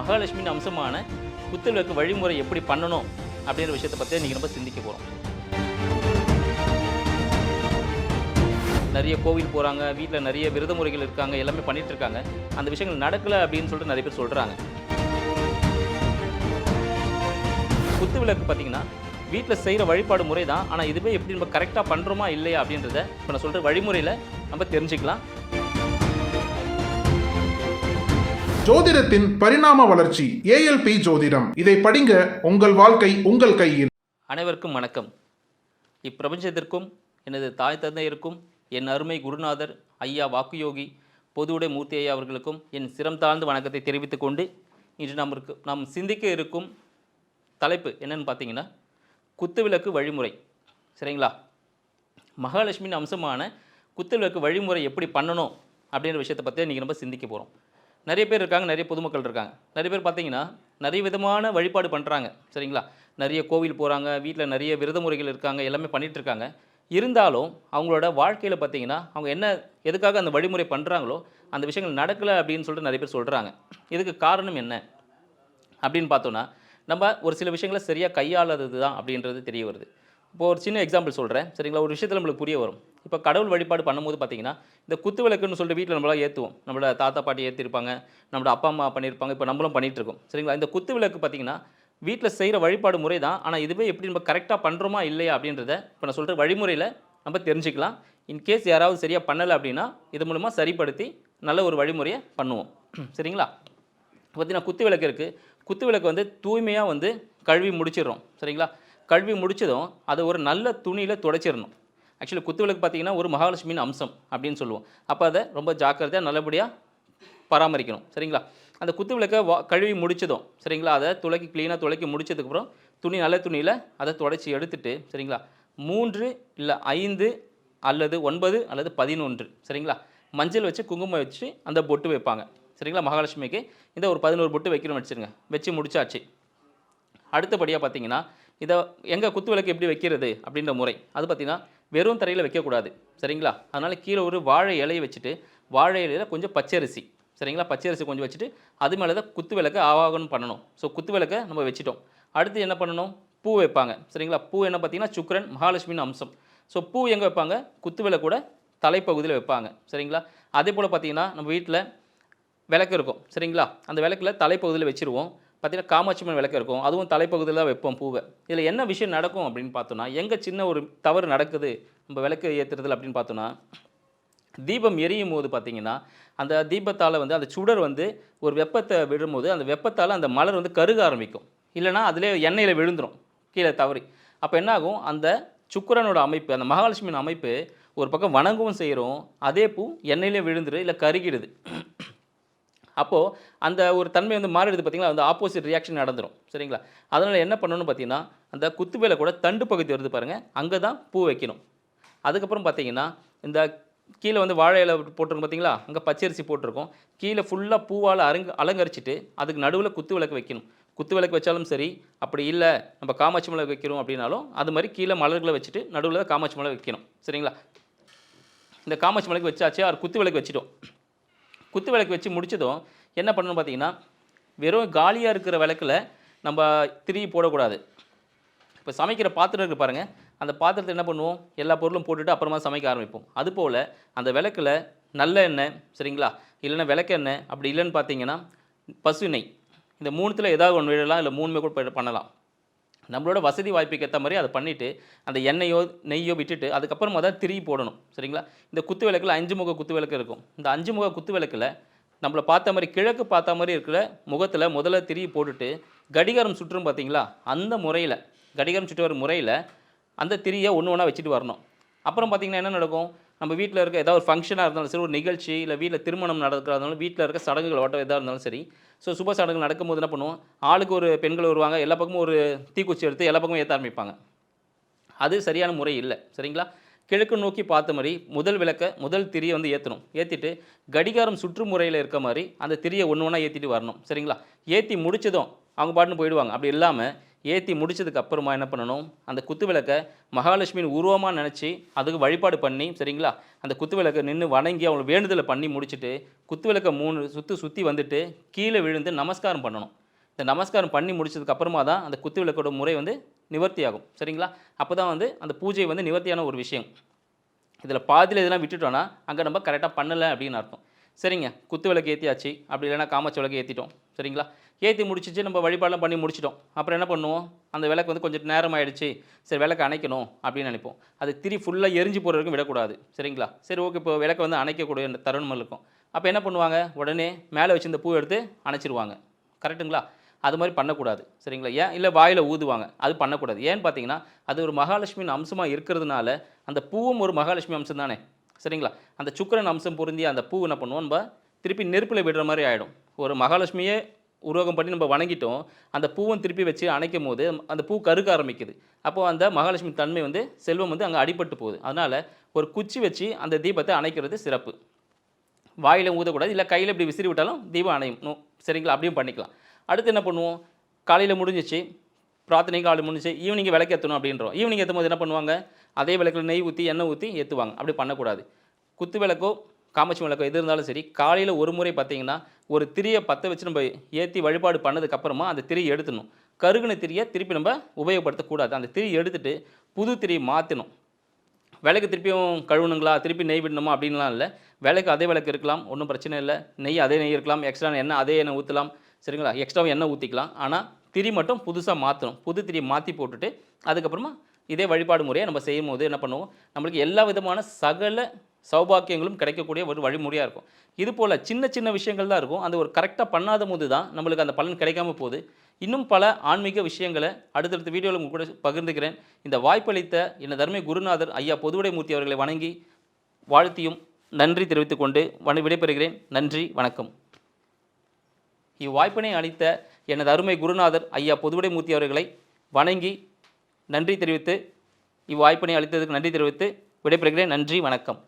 மகாலட்சுமியின் அம்சமான குத்துவிளக்கு வழிமுறை எப்படி பண்ணணும் அப்படிங்கிற விஷயத்தை பற்றி இன்றைக்கி நம்ம சிந்திக்க போகிறோம் நிறைய கோவில் போகிறாங்க வீட்டில் நிறைய விரத முறைகள் இருக்காங்க எல்லாமே பண்ணிகிட்ருக்காங்க இருக்காங்க. அந்த விஷயங்கள் நடக்கலை அப்படின்னு சொல்லிட்டு நிறைய பேர் சொல்கிறாங்க குத்து விளக்கு பார்த்தீங்கன்னா வீட்டில் செய்கிற வழிபாடு முறை தான் ஆனால் இதுவே எப்படி நம்ம கரெக்டாக பண்ணுறோமா இல்லையா அப்படின்றத இப்போ நான் சொல்கிற வழிமுறையில் நம்ம தெரிஞ்சுக்கலாம். ஜோதிடத்தின் பரிணாம வளர்ச்சி ஏஎல்பி ஜோதிடம். இதை படிங்க உங்கள் வாழ்க்கை உங்கள் கையில். அனைவருக்கும் வணக்கம். இப்பிரபஞ்சத்திற்கும் எனது தாய் தந்தையருக்கும் என் அருமை குருநாதர் ஐயா வாக்குயோகி பொதுவுடை மூர்த்தி ஐயா அவர்களுக்கும் என் சிரம் தாழ்ந்த வணக்கத்தை தெரிவித்துக் கொண்டு இன்று நமக்கு நாம் சிந்திக்க இருக்கும் தலைப்பு என்னன்னு பார்த்தீங்கன்னா குத்துவிளக்கு வழிமுறை. சரிங்களா? மகாலட்சுமியின் அம்சமான குத்துவிளக்கு வழிமுறை எப்படி பண்ணணும் அப்படின்ற விஷயத்தை பற்றி இன்றைக்கி நம்ம சிந்திக்க போகிறோம் நிறைய பேர் இருக்காங்க நிறைய பொதுமக்கள் இருக்காங்க. நிறைய பேர் பார்த்தீங்கன்னா நிறைய விதமான வழிபாடு பண்ணுறாங்க சரிங்களா? நிறைய கோவில் போகிறாங்க வீட்டில் நிறைய விரத முறைகள் இருக்காங்க எல்லாமே பண்ணிகிட்ருக்காங்க இருக்காங்க. இருந்தாலும் அவங்களோட வாழ்க்கையில் பார்த்தீங்கன்னா அவங்க என்ன எதுக்காக அந்த வழிமுறை பண்ணுறாங்களோ அந்த விஷயங்கள் நடக்கலை அப்படின்னு சொல்லிட்டு நிறைய பேர் சொல்கிறாங்க இதுக்கு காரணம் என்ன? அப்படின்னு பார்த்தோன்னா நம்ம ஒரு சில விஷயங்களை சரியாக கையாளாதது தான் அப்படின்றது தெரிய வருது. இப்போ ஒரு சின்ன எக்ஸாம்பிள் சொல்கிறேன் சரிங்களா? ஒரு விஷயத்தில் நம்மளுக்கு புரிய வரும். இப்போ கடவுள் வழிபாடு பண்ணும்போது பார்த்தீங்கன்னா இந்த குத்து விளக்குன்னு சொல்லிட்டு வீட்டில் நம்மளால் ஏற்றுவோம் நம்மளோட தாத்தா பாட்டி ஏற்றிருப்பாங்க நம்மளோட அப்பா அம்மா பண்ணியிருப்பாங்க இப்போ நம்மளும் பண்ணிகிட்ருக்கோம் இருக்கோம் சரிங்களா? இந்த குத்து விளக்கு பார்த்தீங்கன்னா வீட்டில் செய்கிற வழிபாடு முறை தான் ஆனால் இதுவே எப்படி நம்ம கரெக்டாக பண்ணுறோமா இல்லையா அப்படின்றத இப்போ நான் சொல்கிற வழிமுறையில் நம்ம தெரிஞ்சுக்கலாம். இன்கேஸ் யாராவது சரியாக பண்ணலை அப்படின்னா இது மூலமாக சரிப்படுத்தி நல்ல ஒரு வழிமுறையை பண்ணுவோம். சரிங்களா? பார்த்தீங்கன்னா குத்து விளக்கு இருக்குது குத்து விளக்கு வந்து தூய்மையாக வந்து கழுவி முடிச்சிடுறோம். சரிங்களா? கழுவி முடிச்சதும் அதை ஒரு நல்ல துணியில் துடைச்சிடணும். ஆக்சுவலி குத்து விளக்கு பார்த்தீங்கன்னா ஒரு மகாலட்சுமியின் அம்சம் அப்படின்னு சொல்லுவோம். அப்போ அதை ரொம்ப ஜாக்கிரதையாக நல்லபடியாக பராமரிக்கணும். சரிங்களா? அந்த குத்து விளக்கை வா கழுவி முடிச்சதும் சரிங்களா? அதை துளக்கி க்ளீனாக துளக்கி முடிச்சதுக்கப்புறம் துணி நல்ல துணியில் அதை துடைச்சி எடுத்துட்டு சரிங்களா? மூன்று இல்லை ஐந்து அல்லது ஒன்பது அல்லது பதினொன்று சரிங்களா? மஞ்சள் வச்சு குங்குமம் வச்சு அந்த பொட்டு வைப்பாங்க. சரிங்களா? மகாலட்சுமிக்கு இந்த ஒரு பதினோரு பொட்டு வைக்கணும் வச்சுருங்க. வச்சு முடிச்சாச்சு. அடுத்தபடியாக பார்த்தீங்கன்னா இதை எங்கே குத்து விளக்கு எப்படி வைக்கிறது அப்படின்ற முறை. அது பார்த்தீங்கன்னா வெறும் தரையில் வைக்கக்கூடாது. சரிங்களா? அதனால் கீழே ஒரு வாழை இலையை வச்சுட்டு வாழை இலையில் கொஞ்சம் பச்சரிசி. சரிங்களா? பச்சரிசி கொஞ்சம் வச்சுட்டு அது மேலே தான் குத்து விளக்கு ஆவாகனம் பண்ணணும். ஸோ குத்து விளக்கை நம்ம வச்சுட்டோம். அடுத்து என்ன பண்ணணும்? பூ வைப்பாங்க. சரிங்களா? பூ என்ன பார்த்தீங்கன்னா சுக்கரன் மகாலட்சுமின்னு அம்சம். ஸோ பூ எங்கே வைப்பாங்க? குத்து விளக்கு கூட தலைப்பகுதியில் வைப்பாங்க. சரிங்களா? அதே போல் பார்த்திங்கன்னா நம்ம வீட்டில் விளக்கு இருக்கும். சரிங்களா? அந்த விளக்கில் தலைப்பகுதியில் வச்சுருவோம். பார்த்தீங்கன்னா காமாட்சிமன் விளக்கு இருக்கும். அதுவும் தலைப்பகுதியில் தான் வைப்போம் பூவை. இதில் என்ன விஷயம் நடக்கும் அப்படின்னு பார்த்தோன்னா எங்கே சின்ன ஒரு தவறு நடக்குது நம்ம விளக்கு ஏற்றுறதுல அப்படின்னு பார்த்தோன்னா தீபம் எரியும் போது பார்த்திங்கன்னா அந்த தீபத்தால் வந்து அந்த சுடர் வந்து ஒரு வெப்பத்தை விடும்போது அந்த வெப்பத்தால் அந்த மலர் வந்து கருக ஆரம்பிக்கும். இல்லைனா அதிலே எண்ணெயில் விழுந்துடும் கீழே தவறி. அப்போ என்ன ஆகும் அந்த சுக்கரனோட அமைப்பு அந்த மகாலட்சுமியின் அமைப்பு ஒரு பக்கம் வணங்கவும் செய்கிறோம் அதே பூ எண்ணெயிலே விழுந்துரு இல்லை கருகிடுது. அப்போது அந்த ஒரு தன்மை வந்து மாறிடுது பார்த்திங்களா அந்த ஆப்போசிட் ரியாக்ஷன் நடந்துடும் சரிங்களா? அதனால் என்ன பண்ணணும்னு பார்த்தீங்கன்னா அந்த குத்துவேல கூட தண்டு பகுதி வருது பாருங்கள் அங்கே தான் பூ வைக்கணும். அதுக்கப்புறம் பார்த்தீங்கன்னா இந்த கீழே வந்து வாழை இலை போட்டிருக்கும் பார்த்தீங்களா அங்கே பச்சரிசி போட்டிருக்கோம். கீழே ஃபுல்லாக பூவால் அலங்க அலங்கரிச்சிட்டு அதுக்கு நடுவில் குத்து விளக்கு வைக்கணும். குத்து விளக்கு வச்சாலும் சரி அப்படி இல்லை நம்ம காமாட்சி மலை வைக்கிறோம் அப்படின்னாலும் அது மாதிரி கீழே மலர்களை வச்சுட்டு நடுவில் காமாட்சி மலை வைக்கணும். சரிங்களா? இந்த காமாட்சி மலைக்கு வச்சாச்சு அவர் குத்து விளக்கு வச்சுட்டோம். குத்து விளக்கு வச்சு முடிச்சதும் என்ன பண்ணணும் பார்த்தீங்கன்னா வெறும் காலியாக இருக்கிற விளக்கில் நம்ம திரி போடக்கூடாது. இப்போ சமைக்கிற பாத்திரம் இருக்கு பாருங்கள் அந்த பாத்திரத்தை என்ன பண்ணுவோம்? எல்லா பொருளும் போட்டுட்டு அப்புறமா சமைக்க ஆரம்பிப்போம். அதுபோல் அந்த விளக்கில் நல்ல எண்ணெய் சரிங்களா? இல்லைன்னா விளக்கெண்ணெய் அப்படி இல்லைன்னு பார்த்தீங்கன்னா பசு நெய் இந்த மூணுத்தில் ஏதாவது ஒன்று விடலாம் இல்லை மூணுமே கூட பண்ணலாம். நம்மளோட வசதி வாய்ப்புக்கு ஏற்ற மாதிரி அதை பண்ணிவிட்டு அந்த எண்ணெயோ நெய்யோ விட்டுட்டு அதுக்கப்புறம் அதை திரி போடணும். சரிங்களா? இந்த குத்து விளக்கில் அஞ்சு முக குத்து விளக்கு இருக்கும். இந்த அஞ்சு முக குத்து விளக்கில் நம்மளை பார்த்த மாதிரி கிழக்கு பார்த்த மாதிரி இருக்கிற முகத்தில் முதல்ல திரி போட்டுட்டு கடிகாரம் சுற்றும் பார்த்தீங்களா? அந்த முறையில் கடிகாரம் சுற்றி வர முறையில் அந்த திரியை ஒன்று ஒன்றா வச்சுட்டு வரணும். அப்புறம் பார்த்திங்கன்னா என்ன நடக்கும்? நம்ம வீட்டில் இருக்க ஏதாவது ஒரு ஃபங்க்ஷனாக இருந்தாலும் சரி ஒரு நிகழ்ச்சி இல்லை வீட்டில் திருமணம் நடக்கிறதா இருந்தாலும் வீட்டில் இருக்க சடங்குகள் ஓட்டம் எதாக இருந்தாலும் சரி ஸோ சுப சடங்கு நடக்கும்போது என்ன பண்ணுவோம்? ஆளுக்கு ஒரு பெண்கள் வருவாங்க எல்லா பக்கமும் ஒரு தீக்குச்சி எடுத்து எல்லா பக்கமும் ஏற்ற ஆரம்பிப்பாங்க. அது சரியான முறை இல்லை சரிங்களா? கிழக்கு நோக்கி பார்த்த மாதிரி முதல் விளக்க முதல் திரியை வந்து ஏற்றணும் ஏற்றிட்டு கடிகாரம் சுற்று முறையில் இருக்க மாதிரி அந்த திரியை ஒன்று ஒன்றா ஏற்றிட்டு வரணும் சரிங்களா? ஏற்றி முடிச்சதும் அவங்க பாட்டுன்னு போயிடுவாங்க. அப்படி இல்லாமல் ஏற்றி முடித்ததுக்கு அப்புறமா என்ன பண்ணணும்? அந்த குத்து விளக்கை மகாலட்சுமியின் உருவமாக நினச்சி அதுக்கு வழிபாடு பண்ணி சரிங்களா? அந்த குத்து விளக்கை நின்று வணங்கி அவங்களை வேண்டுதலை பண்ணி முடிச்சுட்டு குத்து விளக்கை மூணு சுற்றி சுற்றி வந்துட்டு கீழே விழுந்து நமஸ்காரம் பண்ணணும். இந்த நமஸ்காரம் பண்ணி முடிச்சதுக்கு அப்புறமா தான் அந்த குத்து விளக்கோட முறை வந்து நிவர்த்தி ஆகும் சரிங்களா? அப்போ தான் வந்து அந்த பூஜை வந்து நிவர்த்தியான ஒரு விஷயம். இதில் பாதியில் இதெல்லாம் விட்டுட்டோன்னா அங்கே நம்ம கரெக்டாக பண்ணலை அப்படின்னு அர்த்தம். சரிங்க குத்து விளக்கு ஏற்றியாச்சு அப்படி இல்லைன்னா காமாட்சி விளக்கு ஏற்றிட்டோம் சரிங்களா ஏற்றி முடிச்சிச்சு நம்ம வழிபாடெல்லாம் பண்ணி முடிச்சிட்டோம். அப்புறம் என்ன பண்ணுவோம்? அந்த விளக்கு வந்து கொஞ்சம் நேரம் ஆகிடுச்சு சரி விளக்கு அணைக்கணும் அப்படின்னு நினைப்போம். அது திரி ஃபுல்லாக எரிஞ்சு போகிற வரைக்கும் விடக்கூடாது. சரிங்களா? சரி ஓகே இப்போ விளக்கு வந்து அணைக்கக்கூடிய அந்த தருணம் இருக்கும். அப்போ என்ன பண்ணுவாங்க? உடனே மேலே வச்சு இந்த பூ எடுத்து அணைச்சிருவாங்க. கரெக்ட்டுங்களா? அது மாதிரி பண்ணக்கூடாது. சரிங்களா? ஏன்? இல்லை வாயில் ஊதுவாங்க. அது பண்ணக்கூடாது. ஏன்னு பார்த்தீங்கன்னா அது ஒரு மகாலட்சுமியின் அம்சமாக இருக்கிறதுனால அந்த பூவும் ஒரு மகாலட்சுமி அம்சம் தானே? சரிங்களா? அந்த சுக்கிரன் அம்சம் பொருந்தி அந்த பூ என்ன பண்ணுவோம்? நம்ம திருப்பி நெருப்பில் விடுற மாதிரி ஆகிடும் ஒரு மகாலட்சுமியே உருவகம் பண்ணி நம்ம வணங்கிட்டோம். அந்த பூவும் திருப்பி வச்சு அணைக்கும் போது அந்த பூ கருக்க ஆரம்பிக்குது. அப்போது அந்த மகாலட்சுமி தன்மை வந்து செல்வம் வந்து அங்கே அடிபட்டு போகுது. அதனால் ஒரு குச்சி வச்சு அந்த தீபத்தை அணைக்கிறது சிறப்பு. வாயில் ஊதக்கூடாது இல்லை கையில் இப்படி விசிறி விட்டாலும் தீபம் அணையும். சரிங்களா? அப்படியும் பண்ணிக்கலாம். அடுத்து என்ன பண்ணுவோம்? காலையில் முடிஞ்சிச்சு. பிரார்த்தனை காலை முடிஞ்சு ஈவினிங் விளக்கு ஏற்றணும் அப்படின்றோம். ஈவினிங் ஏற்றும் போது என்ன பண்ணுவாங்க? அதே விளக்கில் நெய் ஊற்றி எண்ணெய் ஊற்றி ஏற்றுவாங்க அப்படி பண்ணக்கூடாது. குத்து விளக்கோ காமாட்சி விளக்கம் எது இருந்தாலும் சரி காலையில் ஒரு முறை பார்த்தீங்கன்னா ஒரு திரியை பற்ற வச்சு நம்ம ஏற்றி வழிபாடு பண்ணதுக்கப்புறமா அந்த திரியை எடுத்துடணும். கருகுன திரியை திருப்பி நம்ம உபயோகப்படுத்தக்கூடாது. அந்த திரி எடுத்துகிட்டு புது திரியை மாற்றணும் விளக்கு திருப்பியும் கழுவணுங்களா? திருப்பி நெய் விடணுமா? அப்படின்லாம் இல்லை. விளக்கு அதே விளக்கு இருக்கலாம் ஒன்றும் பிரச்சனை இல்லை. நெய் அதே நெய் இருக்கலாம் எக்ஸ்ட்ரா எண்ணெய் அதே எண்ணெய் ஊற்றலாம் சரிங்களா? எக்ஸ்ட்ரா எண்ணெய் ஊற்றிக்கலாம் ஆனால் திரி மட்டும் புதுசாக மாற்றணும் புது திரியை மாற்றி போட்டுட்டு அதுக்கப்புறமா இதே வழிபாடு முறையை நம்ம செய்யும் போது என்ன பண்ணுவோம்? நம்மளுக்கு எல்லா விதமான சகல சௌபாக்கியங்களும் கிடைக்கக்கூடிய ஒரு வழிமுறையாக இருக்கும். இது போல் சின்ன சின்ன விஷயங்கள் தான் இருக்கும். அந்த ஒரு கரெக்டாக பண்ணாத போது தான் நம்மளுக்கு அந்த பலன் கிடைக்காம போகுது. இன்னும் பல ஆன்மீக விஷயங்களை அடுத்தடுத்த வீடியோவில் உங்கள் கூட பகிர்ந்துக்கிறேன். இந்த வாய்ப்பளித்த எனது அருமை குருநாதர் ஐயா பொதுவுடை மூர்த்தி அவர்களை வணங்கி வாழ்த்தியும் நன்றி தெரிவித்துக்கொண்டு கொண்டு வணி விடைபெறுகிறேன். நன்றி வணக்கம். இவ்வாய்ப்பினை அளித்த எனது அருமை குருநாதர் ஐயா பொதுவுடை மூர்த்தி அவர்களை வணங்கி நன்றி தெரிவித்து இவ்வாய்ப்பினை அளித்ததுக்கு நன்றி தெரிவித்து விடைபெறுகிறேன். நன்றி வணக்கம்.